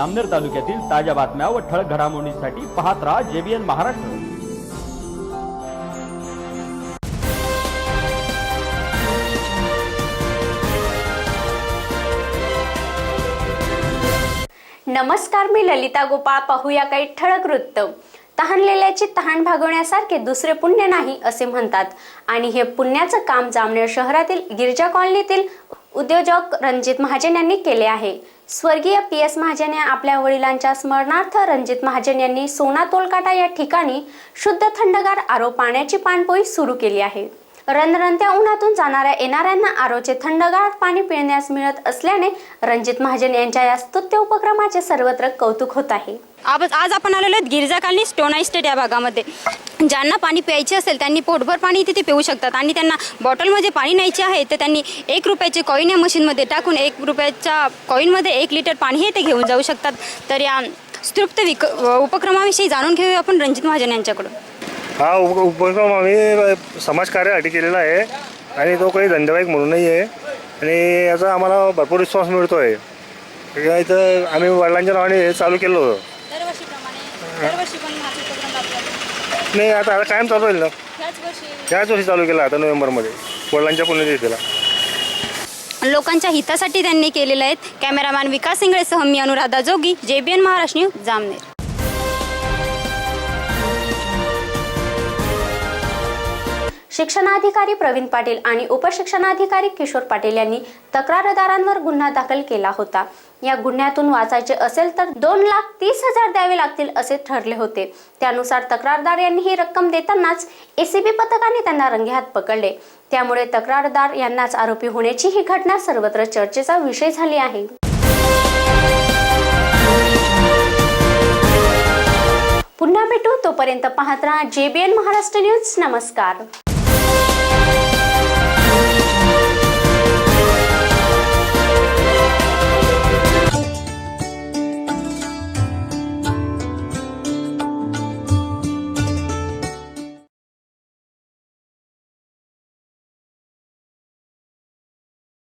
जामनेर तालुक्यातील ताज्या बातम्या व ठळक घडामोडींसाठी पाहत राहा जेबीएन महाराष्ट्र. नमस्कार मी ललिता गोपाळ. पाहूया काही ठळक वृत्त. तहानलेल्याची तहान भागवण्यासारखे दुसरे पुण्य नाही असे म्हणतात. आणि हे पुण्याचं काम जामनेर शहरातील गिरजा कॉलनीतील उद्योजक रणजित महाजन यांनी केले आहे. स्वर्गीय पी एस महाजन या आपल्या वडिलांच्या स्मरणार्थ रणजित महाजन यांनी सोना तोलकाटा या ठिकाणी शुद्ध थंडगार आरो पाण्याची पाणपोई सुरू केली आहे. रणरणत्या उन्हातून जाणाऱ्या येणाऱ्यांना आरोचे थंडगार पाणी पिण्यास मिळत असल्याने रणजित महाजन यांच्या या स्तुत्य उपक्रमाचे सर्वत्र कौतुक होत आहे. आज आज आपण आलेलो आहेत गिरजाकालनी इस्टेट या भागामध्ये. ज्यांना पाणी प्यायचे असेल त्यांनी पोटभर पाणी तिथे पिऊ शकतात आणि त्यांना बॉटलमध्ये पाणी न्यायचे आहे तर त्यांनी एक रुपयाचे कॉईन या मशीनमध्ये टाकून एक रुपयाच्या कॉईनमध्ये एक लिटर पाणी हे ते घेऊन जाऊ शकतात. तर या स्तृप्त विक उपक्रमाविषयी जाणून घेऊया आपण रणजित महाजन यांच्याकडून. हा उप उपक्रम आम्ही समाजकार्यासाठी केलेला आहे. आणि तो काही धंदेवाईक म्हणून नाही आहे. आणि याचा आम्हाला भरपूर रिस्पॉन्स मिळतो आहे इथं आम्ही वडिलांच्या नावाने हे चालू केलं होतं. नाही आता आता कायम चालू राहील ना? ह्याच वर्षी. याच वर्षी चालू केला आता नोव्हेंबरमध्ये. वडिलांच्या पुण्यतिथीला. लोकांच्या हितासाठी त्यांनी केलेले आहेत कॅमेरामॅन विकास इंगळेसह मी अनुराधा जोगी जेबीएन महाराष्ट्र न्यूज जामनेर. शिक्षणाधिकारी प्रवीण पाटील आणि उपशिक्षणाधिकारी किशोर पाटील यांनी तक्रारदारांवर गुन्हा दाखल केला होता. या गुन्ह्यातून वाचायचे असेल तर दोन लाख तीस हजार द्यावे लागतील असे ठरले होते. त्यानुसार तक्रारदार यांनी ही रक्कम देतानाच एसीबी पथकाने त्यांना रंगेहात पकडले. त्यामुळे तक्रारदार यांनाच आरोपी होण्याची ही घटना सर्वत्र चर्चेचा विषय झाली आहे. पुन्हा भेटू तोपर्यंत पाहत राहा जेबीएन महाराष्ट्र न्यूज. नमस्कार.